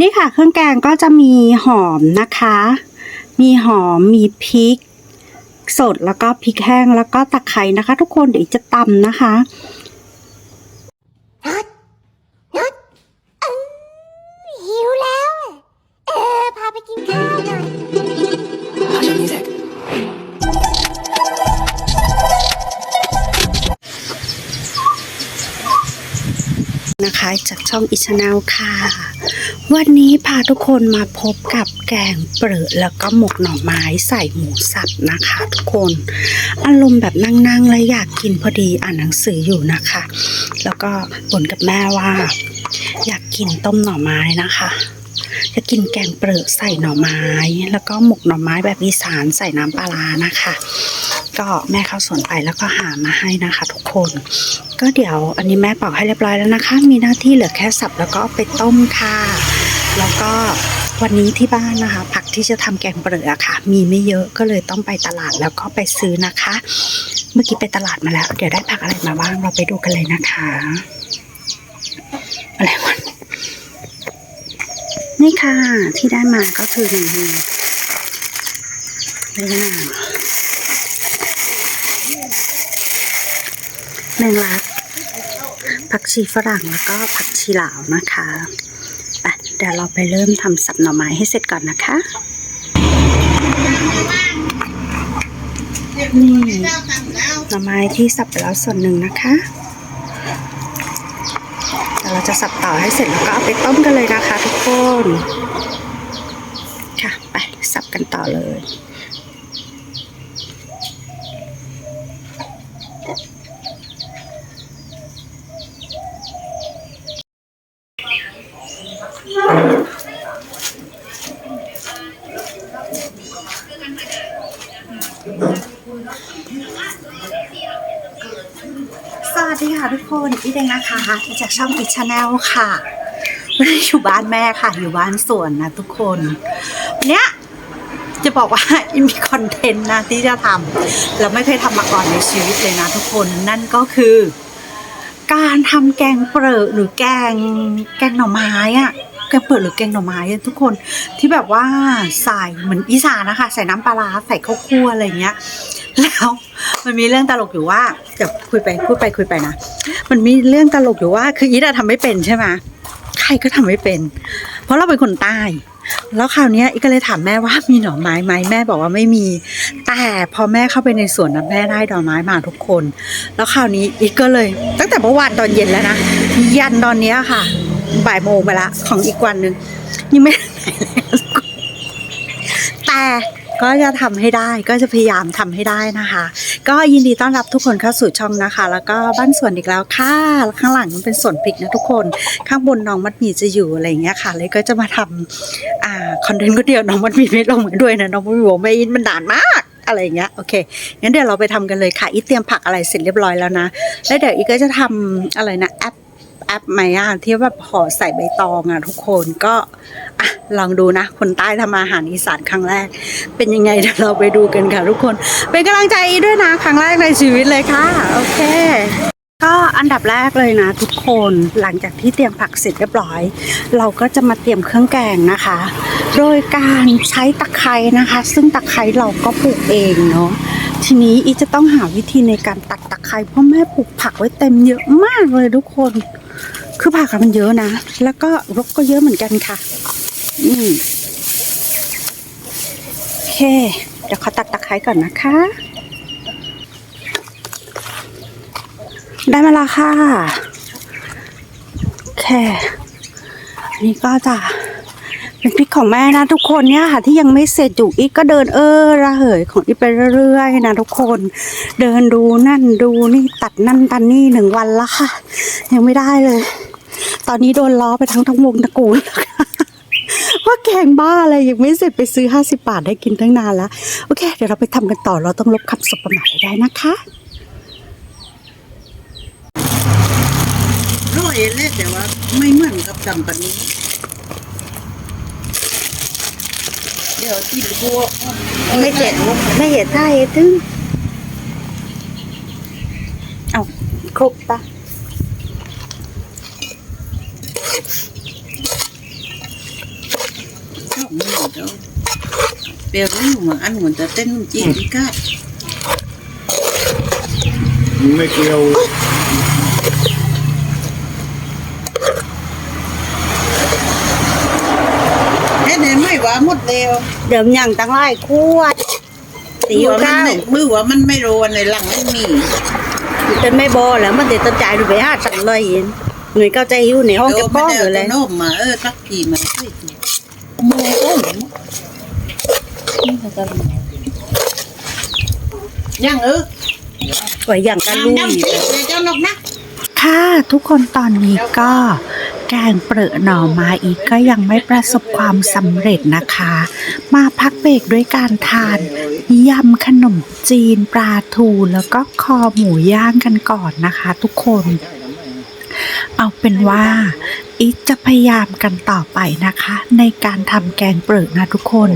นี่ค่ะเครื่องแกงก็จะมีหอมนะคะ มีหอมมีพริก สดแล้วก็พริกแห้งแล้วก็ตะไคร้นะคะ ทุกคนเดี๋ยวจะตำนะคะหิวแล้วอะเออพาไปกินข้าวหน่อยนะคะจากช่องอิชแนลค่ะ วันนี้พาทุกคนมาพบกับแกงเปรอะแล้วก็หมกหน่อไม้ใส่หมูสับนะคะ ทุกคน อารมณ์แบบนั่งๆ แล้วอยากกินพอดีอ่านหนังสืออยู่นะคะ แล้วก็บ่นกับแม่ว่า อยากกินต้มหน่อไม้นะคะ จะกินแกงเปลือกใส่หน่อไม้ แล้วก็หมกหน่อไม้แบบอีสานใส่น้ำปลาร้านะคะ ก็แม่เข้าสวนไปแล้วก็หามาให้นะคะ ทุกคน ก็เดี๋ยวอันนี้แม่ปอกให้เรียบร้อยแล้วนะคะ มีหน้าที่เหลือแค่สับแล้วก็ไปต้มค่ะ แล้วก็วันนี้ที่บ้านนะคะ ผักที่จะทำแกงเปลือกอะค่ะ มีไม่เยอะก็เลยต้องไปตลาดแล้วก็ไปซื้อนะคะ เมื่อกี้ไปตลาดมาแล้ว เดี๋ยวได้ผักอะไรมาบ้างเราไปดูกันเลยนะคะ อะไรวะ นี่ค่ะที่ได้มาก็คือนี่นี่แมงลักผักชีฝรั่งแล้วก็ผักชีลาวนะคะไปเดี๋ยวเราไปเริ่มทำสับหน่อไม้ให้เสร็จก่อนนะคะ นี่หน่อไม้ที่สับไปแล้วส่วนหนึ่งนะคะ เดี๋ยวเราจะสับต่อให้เสร็จแล้วก็เอาไปต้มกันเลยนะคะทุกคน ค่ะ ไปสับกันต่อเลย สวัสดีค่ะทุกคนอีเดงนะคะจากช่องอีชาแนลค่ะไม่ได้อยู่บ้านแม่ค่ะ อยู่บ้านสวนนะทุกคนเนี้ยจะบอกว่ามีคอนเทนต์นะที่จะทำแล้วไม่เคยทำมาก่อนในชีวิตเลยนะทุกคนนั่นก็คือ การทำแกงเปลือกหรือแกงแกงหน่อไม้อะแกงเปลือกหรือแกงหน่อไม้ทุกคนที่แบบว่าใส่เหมือนอีสานนะคะ ใส่น้ำปลาร้าใส่ข้าวคั่วอะไรเงี้ย แล้วมันมีเรื่องตลกอยู่ว่าเดี๋ยวคุยไปพูดไปคุยไปนะ มันมีเรื่องตลกอยู่ว่า คืออีดาทำไม่เป็นใช่ไหมใครก็ทำไม่เป็น เพราะเราเป็นคนใต้แล้วคราวนี้อีกก็เลยถามแม่ว่ามีหน่อไม้ไหมแม่บอกว่าไม่มี แต่พอแม่เข้าไปในสวนนะแม่ได้ดอกไม้มาทุกคน แล้วคราวนี้อีกก็เลย ตั้งแต่เมื่อวานตอนเย็นแล้วนะยันตอนนี้ค่ะ บ่ายโมงไปละของอีกวันหนึ่งยังไม่แต่ ก็จะทำให้ได้ก็จะพยายามทำให้ได้นะคะ ก็ยินดีต้อนรับทุกคนเข้าสู่ช่องนะคะ แล้วก็บ้านสวนอีกแล้วค่ะข้างหลังมันเป็นสวนพริกนะทุกคนข้างบนน้องมัดหมีจะอยู่อะไรอย่างเงี้ยค่ะ เลยก็จะมาทำอ่าคอนเทนต์ก็เดียวน้องมัดหมีไม่ลงมาด้วยนะน้องมัดหมีบอกไม่อินมันด่านมากอะไรอย่างเงี้ยโอเคงั้นเดี๋ยวเราไปทำกันเลยค่ะอีเตรียมผักอะไรเสร็จเรียบร้อยแล้วนะ แล้วเดี๋ยวอีก็จะทำอะไรนะแอป แอปไหมอะที่แบบห่อใส่ใบตองอะทุกคนก็อะลองดูนะ คนใต้ทำอาหารอีสานครั้งแรก เป็นยังไงเดี๋ยวเราไปดูกันค่ะทุกคน เป็นกำลังใจอีด้วยนะ ครั้งแรกในชีวิตเลยค่ะ โอเคก็อันดับแรกเลยนะทุกคนหลังจากที่เตรียมผักเสร็จเรียบร้อย เราก็จะมาเตรียมเครื่องแกงนะคะ โดยการใช้ตะไคร้นะคะ ซึ่งตะไคร้เราก็ปลูกเองเนาะทีนี้อีจะต้องหาวิธีในการตัดตะไคร้เพราะแม่ปลูกผักไว้เต็มเยอะมากเลยทุกคน คือผักมันเยอะนะ แล้วก็รกก็เยอะเหมือนกันค่ะ อืมโอเค เดี๋ยวขอตัดตะไคร้ก่อนนะคะ ได้มาแล้วค่ะ โอเคอันนี้ก็จะ เป็นพริกของแม่นะทุกคนเนี่ยค่ะที่ยังไม่เสร็จอยู่อีกก็เดินเออระเหยของอีไปเรื่อยๆนะทุกคน เดินดูนั่นดูนี่ตัดนั่นตัดนี่หนึ่งวันละค่ะ ยังไม่ได้เลย ตอนนี้โดนล้อไปทั้งทั้งวงตระกูลว่าแกงบ้าอะไรยังไม่เสร็จไปซื้อ 50 บาทได้กินตั้งนานแล้ว โอเค เดี๋ยวเราไปทำกันต่อเราต้องลบคำสบประมาทได้นะคะอร่อยเลยแต่ว่าไม่เหมือนกับจำปันนี้ เดี๋ยวกินพวก ไม่เจ็ดไม่เห็นท่าเห็นถึงเอาครบปะอกนี่เจ้าเปรี้ยวนี่เหมือนอันเหมือนจะเต้นจีนก้าไม่เกี่ยว เอ๊ะเนี่ยไม่ว่า หมดเร็วเดี๋ยวอย่างตั้งไล่ขวดตีมือยู่อมันข้าวไม่มือว่ามันไม่โรนในหลังไม่มีเป็นไม่บอแล้วมันเด็ดตะใจดูไปหาสั่งเลยอินหน่วยก็ใจหิวในห้องเก็บไม่ป้องได้อยู่เลยโนมมาเออสักทีมาเฮ้ยโมโอ้ยังเออไว้อย่างกันลุยน้ำจิ้มเลยเจ้านกนะค่ะทุกคนตอนนี้ก็ แกงเปลือหน่อไม้อีกก็ยังไม่ประสบความสำเร็จนะคะ มาพักเบรกด้วยการทานยำขนมจีนปลาทูแล้วก็คอหมูย่างกันก่อนนะคะทุกคน เอาเป็นว่าอีทจะพยายามกันต่อไปนะคะ ในการทำแกงเปลือกนะทุกคน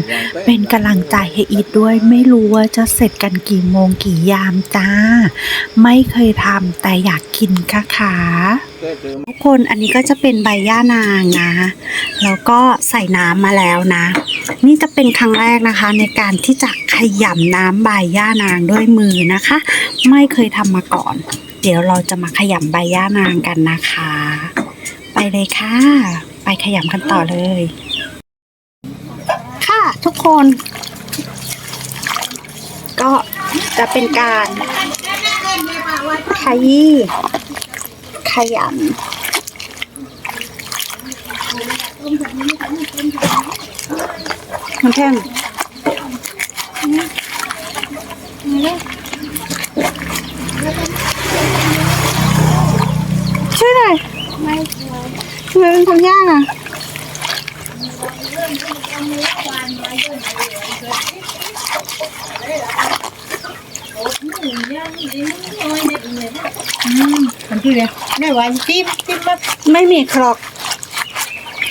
เป็นกำลังใจให้อีทด้วยไม่รู้ว่าจะเสร็จกันกี่โมงกี่ยามจ้า ไม่เคยทำแต่อยากกินค่ะค่ะ ทุกคนอันนี้ก็จะเป็นใบย่านางนะ แล้วก็ใส่น้ำมาแล้วนะ นี่จะเป็นครั้งแรกนะคะ ในการที่จะขยำน้ำใบย่านางด้วยมือนะคะ ไม่เคยทำมาก่อน เดี๋ยวเราจะมาขยำใบย่านางกันนะคะ ไปเลยค่ะ ไปขยำกันต่อเลย ค่ะทุกคน ก็จะเป็นการขยี้ ขยำมันแท่มช่วยหน่อยไม่ทำไมเป็นคนยากอะมั นคืออะไรแม่ว่าจิ้มจิ้มแบบไม่มีครอก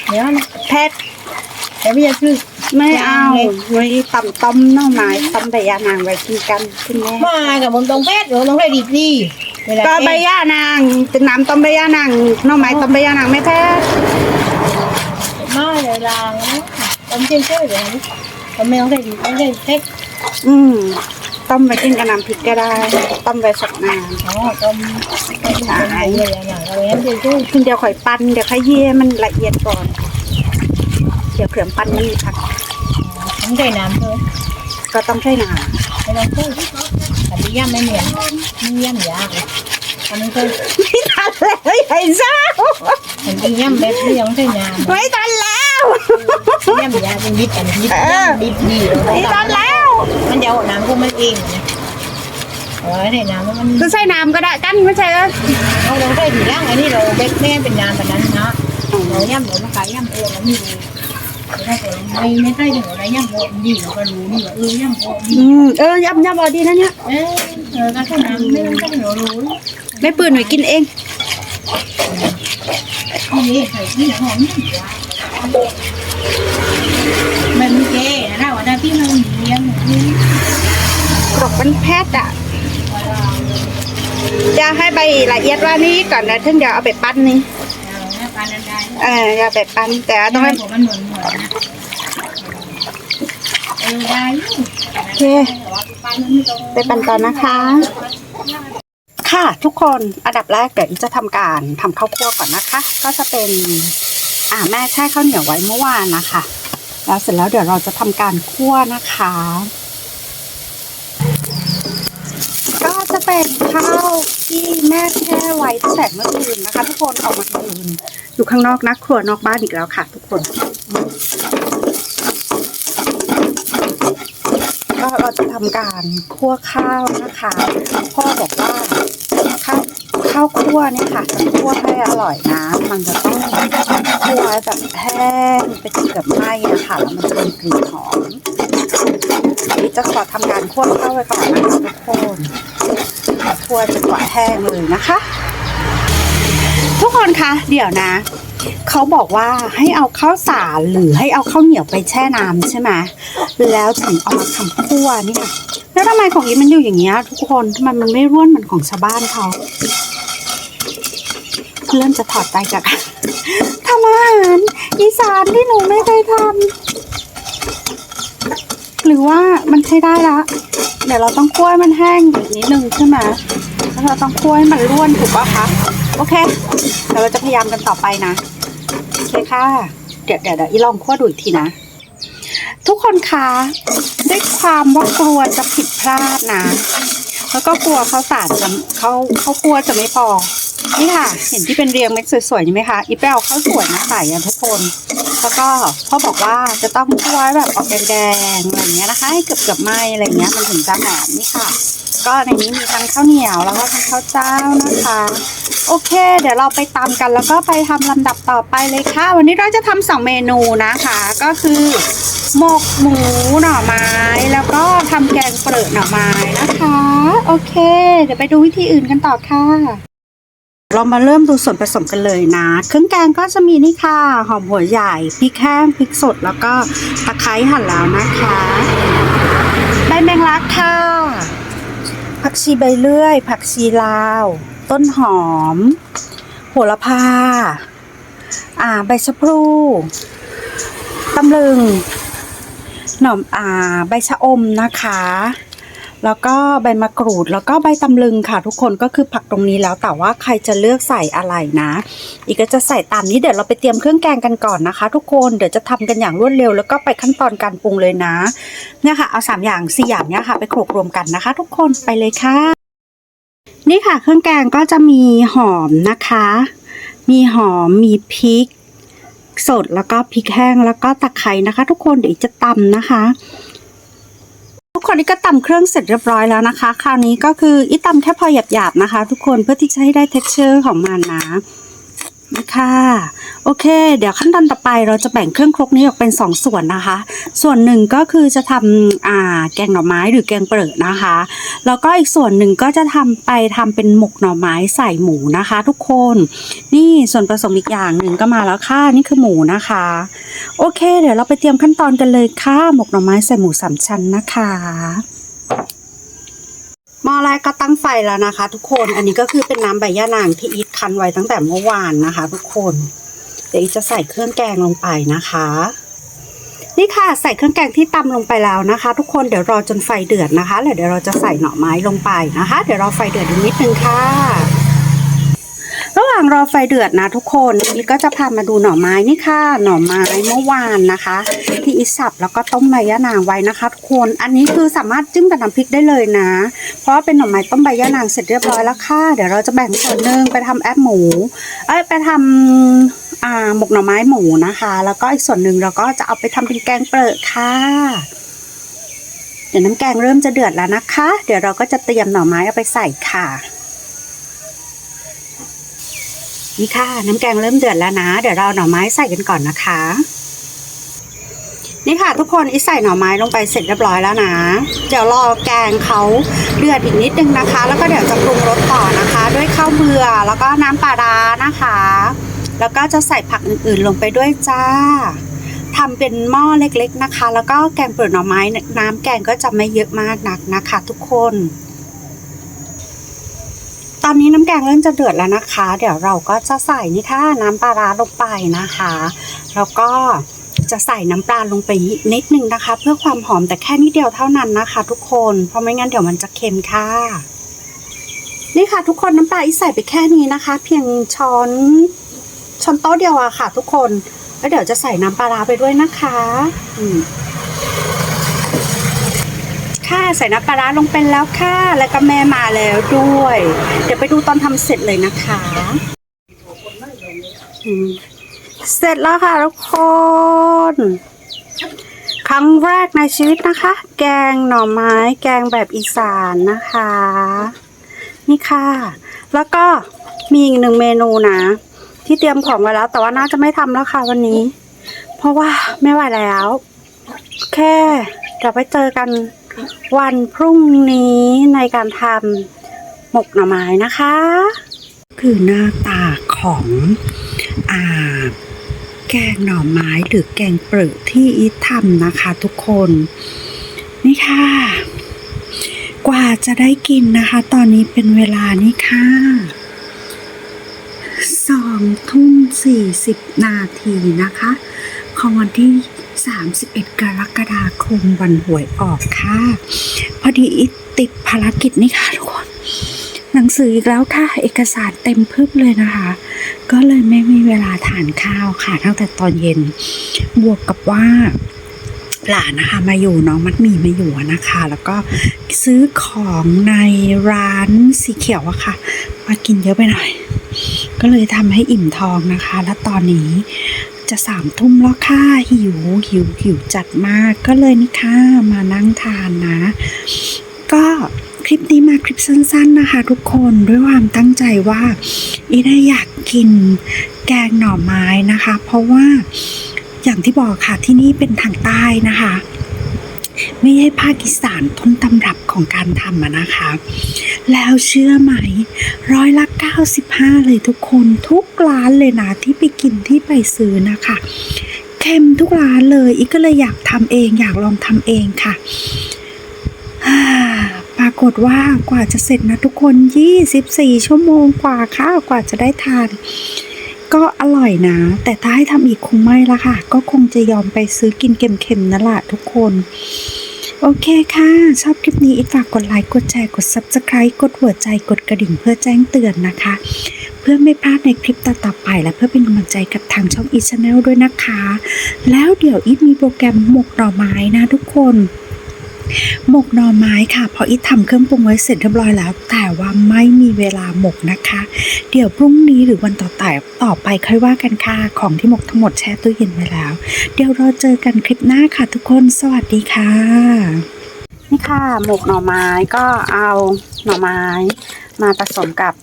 เดี๋ยวนะแพทย์แต่ไม่อยากคือไม่เอายังไงไว้ตำต้มหน่อไม้ตำใบยานางไว้กินกันคุณแม่มากับผมต้องเพชรหรือต้องเพชรดีดีเวลาก็ใบย่านางเป็นน้ำต้มใบย่านางหน่อไม้ต้มใบย่านางไม่แพ้มาเวลาต้มเชื่อเชื่อเลยต้มไม่ต้องเพชรดีไม่ได้เพชรอืม ต้มไปกินกับน้ำพริกก็ได้ ต้มไปสักนานอ๋อต้มต้มอะไรเลยอย่างเราเห็นดูดูคุณเดี๋ยวข่อยปั้นเดี๋ยวข่อยเยี่ยมันละเอียดก่อน เดี๋ยวเครื่องปั้นมันมีผักต้องใส่น้ำเถอะก็ต้องใช้น้ไม่ต้องพูดแต่ที่ย่ำไม่เหมือนนี่ย่ำยากอันนั้นคือำไม่ทันแล้วไอ้เจ้าเห็นที่ย่ำแบบที่ยังใส่น้ำไม่ทันแล้วย่ำยาเป็นดิบอันดิบเออย่ำดิบดีไม่ทันแล้ว มันจะเอาน้ำก็ไม่เองนะเออใส่น้ำแล้วมันก็ใช้น้ำก็ได้กันไม่ใช่เหรอเอาเราใส่ถุงย่างอันนี้เราเบ็ดแม่เป็นน้ำแบบนั้นนะเราย่ำเรามาขายย่ำเออแล้วมีถ้าเกิดไม่ไม่ใช่ถึงเราย่ำโบดีเราก็รู้นี่ว่าเออย่ำโบดีอืมเออยำยำบอดีนะเนี่ยเออเออก็ใส่น้ำไม่ต้องใส่เรารู้ไม่ปืนหน่อยกินเองนี่ใส่ที่หอมนี่มันเก๋นะว่าที่มันเลี้ยงนี่ กรอกเป็นแพทย์อะจะให้ใบละเอียดว่านี้ก่อนนะถึงเดี๋ยวเอาไปปั้นนี่ปานนั้นได้เอออย่าไปปั้นแต่ต้องให้ผมมันหมือนหมือนนะเออได้โอเคไปปั้นต่อนะคะ ค่ะทุกคนอันดับแรกเดี๋ยวจะทำการทำข้าวคั่วก่อนนะคะ ก็จะเป็น อ่าแม่แช่ข้าวเหนียวไว้เมื่อวานนะคะ แล้วเสร็จแล้วเดี๋ยวเราจะทำการคั่วนะคะ ก็จะเป็นข้าวที่แม่แช่ไว้ตั้งแต่เมื่อคืนนะคะ ทุกคนเอามาคืนอยู่ข้างนอกนะครัวนอกบ้านอีกแล้วค่ะ ทุกคนก็เราจะทำการคั่วข้าวนะคะพ่อบอกว่าข้าวข้าวคั่วเนี่ยค่ะจะคั่วให้อร่อยนะมันจะต้องคั่วแบบแห้งไปจนเกือบไหม้อะค่ะแล้วมันจะเป็นกลิ่นหอม จะขอทำการคั่วข้าวไว้ก่อนนะคะทุกคนคั่วจนกว่าแห้งเลยนะคะ ทุกคนคะเดี๋ยวนะเขาบอกว่าให้เอาข้าวสารหรือให้เอาข้าวเหนียวไปแช่น้ำใช่ไหมแล้วถึงเอามาทำคั่วนี่ค่ะแล้วทำไมของอีมันอยู่อย่างเงี้ยทุกคนทำไมมันไม่ร่วนเหมือนของชาวบ้านเขาเริ่มจะถอดใจจากทำอาหารอีสานที่หนูไม่เคยทำ หรือว่ามันใช้ได้ละ เดี๋ยวเราต้องคั่วมันแห้งอีกนิดนึงใช่ไหมแล้วเราต้องคั่วให้มันร่วนถูกปะคะ โอเค เดี๋ยวเราจะพยายามกันต่อไปนะ โอเคค่ะ เดี๋ยวเดี๋ยวเดี๋ยวอีลองคั่วดูอีกทีนะ ทุกคนคะด้วยความว่ากลัวจะผิดพลาดนะ แล้วก็กลัวข้าวสารจะเขาเขากลัวจะไม่พอ นี่ค่ะ เห็นที่เป็นเรียงเม็ดสวยๆใช่ไหมคะอีเปลข้าวสวยมาใส่อะทุกคน แล้วก็พ่อบอกว่าจะต้องคั่วแบบออกแดงๆอะไรเงี้ยนะคะให้เกือบเกือบๆไหมอะไรเงี้ยมันถึงจะหอมนี่ค่ะ ก็ในนี้มีทั้งข้าวเหนียวแล้วก็ทั้งข้าวเจ้านะคะ โอเค เดี๋ยวเราไปตามกันแล้วก็ไปทำลำดับต่อไปเลยค่ะ วันนี้เราจะทำสองเมนูนะคะ ก็คือหมกหมูหน่อไม้แล้วก็ทำแกงเปลือกหน่อไม้นะคะ โอเค เดี๋ยวไปดูวิธีอื่นกันต่อค่ะ เรามาเริ่มดูส่วนผสมกันเลยนะ เครื่องแกงก็จะมีนี่ค่ะ หอมหัวใหญ่ พริกแห้ง พริกสด แล้วก็ตะไคร้หั่นแล้วนะคะ ใบแมงลักค่ะ ผักชีใบเลื่อย ผักชีลาว ต้นหอม โหระพา อ่า ใบชะพลูตำลึง หน่อม อ่า ใบชะอมนะคะ แล้วก็ใบมะกรูดแล้วก็ใบตำลึงค่ะ ทุกคนก็คือผักตรงนี้แล้วแต่ว่าใครจะเลือกใส่อะไรนะ อีกก็จะใส่ตามนี้เดี๋ยวเราไปเตรียมเครื่องแกงกันก่อนนะคะ ทุกคนเดี๋ยวจะทำกันอย่างรวดเร็ว แล้วก็ไปขั้นตอนการปรุงเลยนะเนี่ยค่ะเอาสามอย่างสี่อย่างเนี่ยค่ะ ไปโขลกรวมกันนะคะ ทุกคนไปเลยค่ะ นี่ค่ะ เครื่องแกงก็จะมีหอมนะคะ มีหอมมีพริกสดแล้วก็พริกแห้งแล้วก็ตะไคร้นะคะ ทุกคนเดี๋ยวจะตำนะคะ คนนี้ก็ตำเครื่องเสร็จเรียบร้อยแล้วนะคะ คราวนี้ก็คืออีตำแค่พอหยาบๆนะคะ ทุกคนเพื่อที่จะให้ได้ texture ของมันนะ นะคะโอเค เดี๋ยวขั้นตอนต่อไปเราจะแบ่งเครื่องครกนี้ออกเป็นสองส่วนนะคะ ส่วนหนึ่งก็คือจะทำอ่าแกงหน่อไม้หรือแกงเปลือกนะคะ แล้วก็อีกส่วนหนึ่งก็จะทำไปทำเป็นหมกหน่อไม้ใส่หมูนะคะ ทุกคน นี่ส่วนผสมอีกอย่างหนึ่งก็มาแล้วค่ะนี่คือหมูนะคะ โอเค เดี๋ยวเราไปเตรียมขั้นตอนกันเลยค่ะหมกหน่อไม้ใส่หมูสามชั้นนะคะหม้อแรกก็ตั้งไฟแล้วนะคะ ทุกคนอันนี้ก็คือเป็นน้ำใบย่านางที่อีท คั้นไว้ตั้งแต่เมื่อวานนะคะ ทุกคน เดี๋ยวจะใส่เครื่องแกงลงไปนะคะ นี่ค่ะใส่เครื่องแกงที่ตำลงไปแล้วนะคะ ทุกคนเดี๋ยวรอจนไฟเดือดนะคะแล้วเดี๋ยวเราจะใส่หน่อไม้ลงไปนะคะ เดี๋ยวรอไฟเดือดอีกนิดนึงค่ะางรอไฟเดือดนะทุกคนอีทก็จะพามาดูหน่อไม้นี่ค่ะ หน่อไม้เมื่อวานนะคะ ที่อีทสับแล้วก็ต้มใบยะนางไว้นะคะทุกคน อันนี้คือสามารถจิ้มกับน้ำพริกได้เลยนะ เพราะเป็นหน่อไม้ต้มใบยะนางเสร็จเรียบร้อยแล้วค่ะ เดี๋ยวเราจะแบ่งส่วนหนึ่งไปทำแอปหมู เอ้ยไปทำอ่าหมกหน่อไม้หมูนะคะ แล้วก็อีกส่วนหนึ่งเราก็จะเอาไปทำเป็นแกงเปลือกค่ะเดี๋ยวน้ำแกงเริ่มจะเดือดแล้วนะคะ เดี๋ยวเราก็จะเตรียมหน่อไม้เอาไปใส่ค่ะ นี่ค่ะ น้ำแกงเริ่มเดือดแล้วนะ เดี๋ยวเราหน่อไม้ใส่กันก่อนนะคะ นี่ค่ะทุกคนอีใส่หน่อไม้ลงไปเสร็จเรียบร้อยแล้วนะ เดี๋ยวรอแกงเขาเดือดอีกนิดนึงนะคะ แล้วก็เดี๋ยวจะปรุงรสต่อนะคะ ด้วยข้าวเบื่อแล้วก็น้ำปลาร้านะคะ แล้วก็จะใส่ผักอื่นๆลงไปด้วยจ้าทำเป็นหม้อเล็กๆนะคะ แล้วก็แกงเปลือกหน่อไม้น้ำแกงก็จะไม่เยอะมากนักนะคะ ทุกคน ตอนนี้น้ำแกงเริ่มจะเดือดแล้วนะคะ เดี๋ยวเราก็จะใส่นี่ค่ะน้ำปลาร้าลงไปนะคะ แล้วก็จะใส่น้ำปลาลงไปนิดนึงนะคะ เพื่อความหอมแต่แค่นิดเดียวเท่านั้นนะคะ ทุกคนเพราะไม่งั้นเดี๋ยวมันจะเค็มค่ะ นี่ค่ะ ทุกคนน้ำปลาอีใส่ไปแค่นี้นะคะ เพียงช้อนช้อนโต๊ะเดียวอะค่ะ ทุกคนแล้วเดี๋ยวจะใส่น้ำปลาร้าไปด้วยนะคะ อืม ค่ะใส่น้ำปลาร้าลงไปแล้วค่ะ แล้วก็แม่มาแล้วด้วย เดี๋ยวไปดูตอนทำเสร็จเลยนะคะอืมเสร็จแล้วค่ะทุกคน ครั้งแรกในชีวิตนะคะ แกงหน่อไม้ แกงแบบอีสานนะคะ นี่ค่ะ แล้วก็มีอีกหนึ่งเมนูนะ ที่เตรียมของไว้แล้ว แต่ว่าน่าจะไม่ทำแล้วค่ะวันนี้ เพราะว่าไม่ไหวแล้ว แค่เดี๋ยวไปเจอกัน วันพรุ่งนี้ในการทำหมกหน่อไม้นะคะ คือหน้าตาของอ่าแกงหน่อไม้หรือแกงเปลือกที่อีททำนะคะทุกคน นี่ค่ะ กว่าจะได้กินนะคะ ตอนนี้เป็นเวลานี่ค่ะสองทุ่มสี่สิบนาทีนะคะ ของวันที่ 31 กรกฎาคมวันหวยออกค่ะ พอดีติดภารกิจนี่ค่ะทุกคน หนังสืออีกแล้วค่ะ เอกสารเต็มพึบเลยนะคะ ก็เลยไม่มีเวลาทานข้าวค่ะ ตั้งแต่ตอนเย็น บวกกับว่าหลานนะคะมาอยู่น้องมัดหมีมาอยู่นะคะ แล้วก็ซื้อของในร้านสีเขียวอะค่ะ มากินเยอะไปหน่อย ก็เลยทำให้อิ่มท้องนะคะ และตอนนี้ จะสามทุ่มแล้วค่ะหิวหิวหิวจัดมากก็เลยนี่ค่ะมานั่งทานนะ ก็คลิปนี้มาคลิปสั้น ๆนะคะ ทุกคนด้วยความตั้งใจว่าอีได้อยากกินแกงหน่อไม้นะคะ เพราะว่าอย่างที่บอกค่ะที่นี่เป็นทางใต้นะคะ ไม่ใช่ภาคอีสานต้นตำรับของการทำนะคะ แล้วเชื่อไหม ร้อยละ 95 เลยทุกคนทุกร้านเลยนะที่ไปกินที่ไปซื้อนะคะเค็มทุกร้านเลยอีกก็เลยอยากทำเองอยากลองทำเองค่ะปรากฏว่ากว่าจะเสร็จนะทุกคน 24 ชั่วโมงกว่าค่ะกว่าจะได้ทาน ก็อร่อยนะ แต่ถ้าให้ทำอีกคงไม่ละค่ะ ก็คงจะยอมไปซื้อกินเค็มๆนั่นแหละทุกคน โอเคค่ะ ชอบคลิปนี้อีกฝากกดไลค์กดแชร์กด Subscribe กดหัวใจกดกระดิ่งเพื่อแจ้งเตือนนะคะ เพื่อไม่พลาดในคลิปต่อๆไปและเพื่อเป็นกำลังใจกับทางช่องอีช n แนลด้วยนะคะ แล้วเดี๋ยวอีฟมีโปรแกรมหมกหน่อไม้นะทุกคนหมกหน่อไม้ค่ะเพราะอีททำเครื่องปรุงไว้เสร็จเรียบร้อยแล้ว แต่ว่าไม่มีเวลาหมกนะคะ เดี๋ยวพรุ่งนี้หรือวันต่อต่อไปค่อยว่ากันค่ะ ของที่หมกทั้งหมดแช่ตู้เย็นไว้แล้ว เดี๋ยวเราเจอกันคลิปหน้าค่ะทุกคน สวัสดีค่ะ นี่ค่ะ หมกหน่อไม้ก็เอาหน่อไม้ มาผสมกับ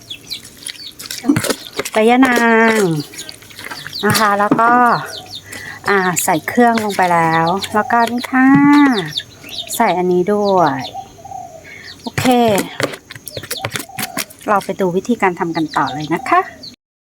ใบยะนางนะคะ แล้วก็อ่าใส่เครื่องลงไปแล้ว แล้วก็นี่ค่ะ ใส่อันนี้ด้วย โอเค เราไปดูวิธีการทำกันต่อเลยนะคะ